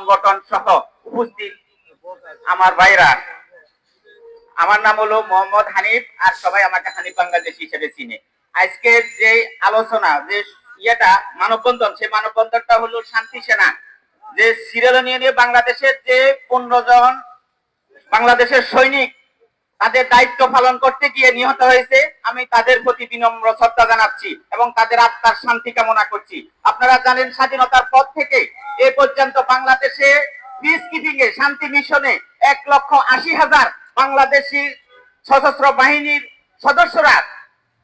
সংগঠন সহ উপস্থিত আমার ভাইরা। আমার নাম হলো মোহাম্মদ হানিফ, আর সবাই আমাকে হানিফ বাংলাদেশ হিসেবে চিনে। আজকে যে আলোচনা, যে ইয়েটা, মানববন্ধন, সেই মানববন্ধনটা হলো শান্তি সেনা। যে সিরিয়াল নিয়ে বাংলাদেশের যে পনেরো জন বাংলাদেশের সৈনিক তাদের দায়িত্ব পালন করতে গিয়ে নিহত হয়েছে। আমি তাদের প্রতি বিনম্র শ্রদ্ধা জানাচ্ছি এবং তাদের আত্মার শান্তি কামনা করছি। আপনারা জানেন স্বাধীনতার পর থেকে এ পর্যন্ত বাংলাদেশে পিস কিপিং এ শান্তি মিশনে এক লক্ষ আশি হাজার বাংলাদেশি সশস্ত্র বাহিনীর সদস্যরা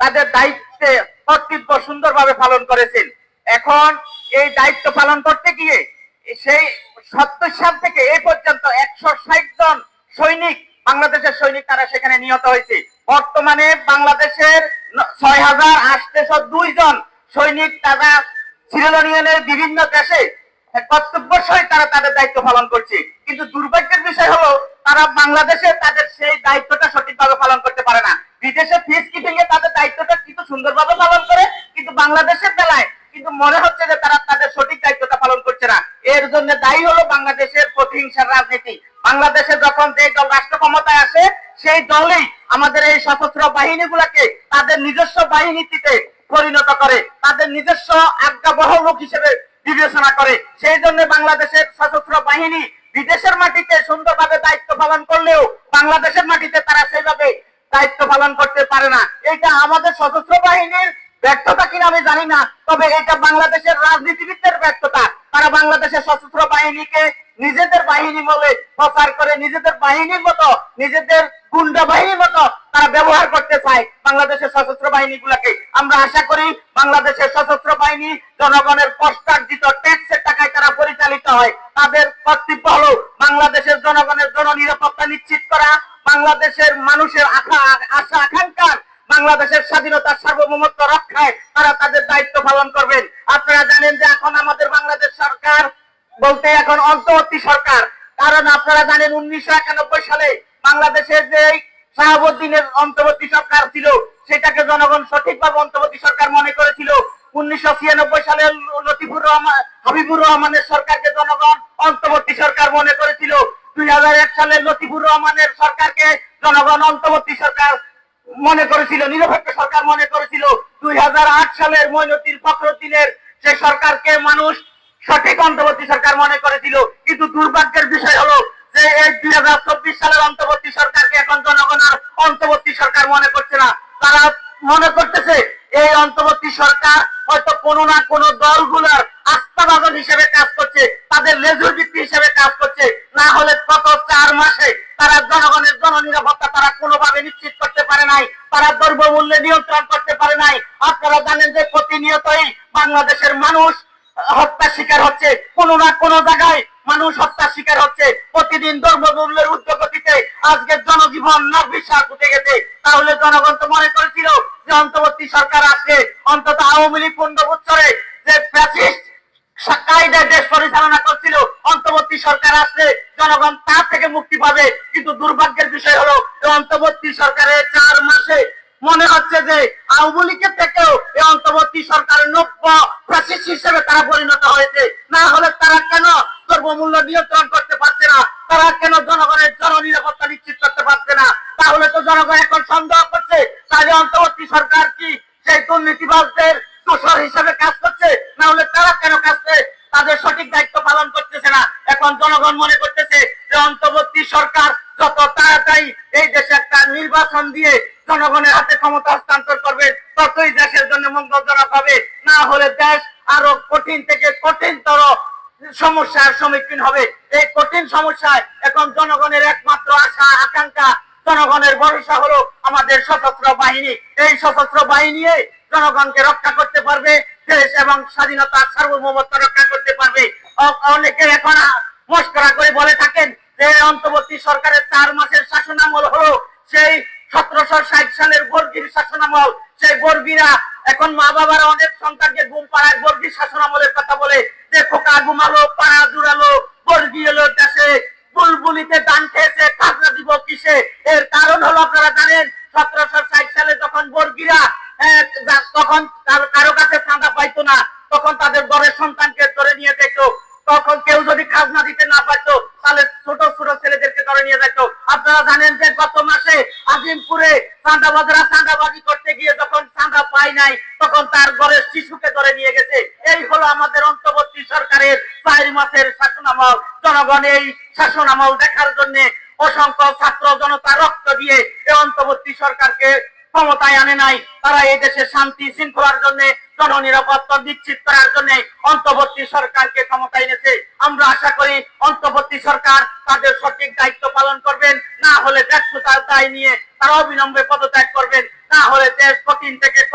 তাদের দায়িত্বে কর্তব্য সুন্দরভাবে পালন করেছেন। এখন এই দায়িত্ব পালন করতে গিয়ে সেই সত্তর সাল থেকে এ পর্যন্ত একশো ষাট জন সৈনিক বাংলাদেশের সৈনিক তারা সেখানে নিহত হয়েছে। বর্তমানে বাংলাদেশের ছয় হাজার আটশো দুই জন সৈনিক তারা সিরিয়ালের বিভিন্ন দেশে কর্তব্য সহিত তারা তাদের দায়িত্ব পালন করছে। কিন্তু দুর্ভাগ্যের বিষয় হলো, তারা বাংলাদেশে তাদের সেই দায়িত্বটা সঠিকভাবে পালন করতে পারে না। বিদেশে ফিস কিপিং এ তাদের দায়িত্বটা কিন্তু সুন্দরভাবে পালন করে, কিন্তু বাংলাদেশের বেলায় কিন্তু মনে হচ্ছে যে তারা তাদের সঠিক দায়িত্বটা পালন করছে না। এর জন্য দায়ী হলো বাংলাদেশের প্রতিহিংসার রাজনীতি। বাংলাদেশে যখন যে দল রাষ্ট্র ক্ষমতায় আসে, সেই দলই আমাদের এই সশস্ত্র বাহিনীগুলোকে তাদের নিজস্ব বাহিনীতে পরিণত করে, তাদের নিজস্ব আজ্ঞাবহ লোক হিসেবে বিবেচনা করে। সেই জন্য বাংলাদেশের সশস্ত্র বাহিনী বিদেশের মাটিতে সুন্দরভাবে দায়িত্ব পালন করলেও বাংলাদেশের মাটিতে তারা সেইভাবে দায়িত্ব পালন করতে পারে না। এটা আমাদের সশস্ত্র বাহিনীর ব্যর্থতা কিনা আমি জানি না, তবে এটা বাংলাদেশের রাজনীতিবিদদের ব্যর্থতা। তারা বাংলাদেশের সশস্ত্র বাহিনীকে নিজেদের বাহিনী বলে প্রচার করে নিজেদের বাহিনীর মতো, নিজেদের গুন্ডা বাহিনীর মতো তারা ব্যবহার করতে চায় বাংলাদেশের সশস্ত্র বাহিনীগুলোকে। আমরা আশা করি বাংলাদেশের সশস্ত্র বাহিনী জনগণের কষ্টার্জিত ট্যাক্সের টাকায় তারা পরিচালিত হয়। তাদের কর্তব্য হলো বাংলাদেশের জনগণের জননিরাপত্তা নিশ্চিত করা, বাংলাদেশের মানুষের আশা আশা আকাঙ্ক্ষার, বাংলাদেশের স্বাধীনতা সার্বভৌমত্ব রক্ষায় তারা তাদের দায়িত্ব পালন করবেন। আপনারা জানেন যে এখন আমাদের বাংলাদেশ সরকার বলতে এখন অন্তর্বর্তী সরকার। কারণ আপনারা জানেন উনিশশো একানব্বই সালে বাংলাদেশের যে শাহাবুদ্দিনের অন্তর্বর্তী সরকার ছিল, সেটাকে জনগণ সঠিকভাবে অন্তর্বর্তী সরকার মনে করেছিল। উনিশশো ছিয়ানব্বই সালে লতিফুর রহমান, হাবিবুর রহমানের সরকারকে জনগণ অন্তর্বর্তী সরকার মনে করেছিল। দুই হাজার এক সালে লতিফুর রহমানের সরকারকে জনগণ অন্তর্বর্তী সরকার মনে করেছিল, নিরপেক্ষ সরকার মনে করেছিল। দুই হাজার আট সালের মইনুদ্দিন ফখরুদ্দিনের সে সরকারকে মানুষ সঠিক অন্তর্বর্তী সরকার মনে করেছিল। কিন্তু দুর্ভাগ্যের বিষয় হলো যে এই দুই হাজার চব্বিশ সালের অন্তর্বর্তী সরকারকে এখন জনগণ আর অন্তর্বর্তী সরকার মনে করছে না। তারা মনে করতেছে, এই অন্তর্বর্তী সরকার হয়তো কোনো না কোনো দলগুলোর আস্থাভাজন হিসেবে কাজ করছে, তাদের লেজুর ভিত্তি হিসেবে কাজ করছে। না হলে গত চার মাসে তারা জনগণের জননিরাপত্তা তারা কোনোভাবে নিশ্চিত করতে পারে নাই, তারা দ্রব্যমূল্যে নিয়ন্ত্রণ করতে পারে নাই। আপনারা জানেন যে প্রতিনিয়তই বাংলাদেশের মানুষ হত্যা শিকার হচ্ছে। কোনো না কোনো জায়গায় মানুষ হত্যা শিকার হচ্ছে। প্রতিদিন দ্রব্যমূল্যের উদ্যোগতিতে আজকে জনজীবন নির্বিশ্বাস উঠে গেছে। তাহলে জনগণ তো মনে করেছিল যে অন্তর্বর্তী সরকার আসছে। অন্তত আওয়ামী লীগ পনেরো বছরে যে ফ্যাসিস্ট কায়দায় দেশ পরিচালনা করছিল, অন্তর্বর্তী সরকার আসলে জনগণ তা থেকে মুক্তি পাবে। কিন্তু দুর্ভাগ্যের বিষয় হলো, অন্তর্বর্তী সরকারের চার মাসে মনে হচ্ছে যে আওয়ামী লীগের থেকেও অন্তর্বর্তী সরকারের নব্য ফ্যাসিস্ট হিসেবে তারা পরিণত হয়েছে। না হলে তারা কেন দ্রব্যমূল্য নিয়ন্ত্রণ করতে পারছে না? তারা কেন জনগণের জননিরাপত্তা নিশ্চিত করতে পারছে না? তাহলে তো জনগণ এখন সন্দেহ করছে। তাহলে অন্তর্বর্তী সরকার কি সেই দুর্নীতিবাজদের দোষর হিসেবে কাজ করছে? না হলে তারা কেন কাজ করে? তাদের সঠিক দায়িত্ব পালন করতেছে না। এখন জনগণ মনে করতেছে যে অন্তর্বর্তী সরকার যত তাড়াতাড়ি এই দেশে একটা নির্বাচন দিয়ে জনগণের হাতে ক্ষমতা হস্তান্তর করবে, ততই দেশের জন্য মঙ্গলজনক হবে। না হলে দেশ আরও কঠিন থেকে কঠিনতর সমস্যার সম্মুখীন হবে। এই কঠিন সমস্যায় এখন জনগণের একমাত্র আশা, আকাঙ্ক্ষা, জনগণের ভরসা হলো আমাদের সশস্ত্র বাহিনী। এই সশস্ত্র বাহিনী জনগণকে রক্ষা করতে পারবে, দেশ এবং স্বাধীনতা সার্বভৌমত্ব রক্ষা করতে পারবে। অনেকে এখন মস্করা করে বলে থাকেন যে অন্তর্বর্তী সরকারের চার মাসের শাসনামল হলো সেই সতেরোশো ষাট সালের বর্গীর শাসনামল, সেই বর্গীরা এখন মা বাবারা অনেক সন্তানকে ঘুম পাড়ায় বর্গীর শাসনামলের কথা বলে যে খোকা ঘুমালো পাড়া জুড়ালো, বর্গী এলো দেশে, বুলবুলিতে দান খেয়েছে, খাজনা দিব কিসে? এর কারণ হলো আপনারা জানেন, সতেরোশো ষাট সালে যখন বর্গীরা তখন কারও কাছে চাঁদা পাইতো না, তখন তাদের ঘরের সন্তানকে ধরে নিয়ে দেখতো তখন কেউ যদি খাজনা দিতে না পারতো, তাহলে ছোট ছোট ছেলেদেরকে ধরে নিয়ে যেত আপনারা জানেন যে গত মাসে আজিমপুরে চাঁদাবাজরা চাঁদাবাজি করতে গিয়ে যখন চাঁদা পায় নাই, তখন তার ঘরের শিশুকে ধরে নিয়ে গেছে। এই হলো আমাদের অন্তর্বর্তী সরকারের চার মাসের শাসনামল। জনগণ এই শাসনামল দেখার জন্য অসংখ্য ছাত্র জনতা রক্ত দিয়ে এই অন্তর্বর্তী সরকারকে ক্ষমতায় আনে নাই। তারা এই দেশে শান্তি, শৃঙ্খলার জন্য, জননিরাপত্তা নিশ্চিত করার জন্য অন্তর্বর্তী সরকারকে ক্ষমতায় এনেছে। আমরা আশা করি অন্তর্বর্তী সরকার তাদের সঠিক দায়িত্ব পালন করবেন। না হলে ব্যর্থতার দায় নিয়ে তারা অবিলম্বে পদত্যাগ করবেন। না হলে দেশ কঠিন থেকে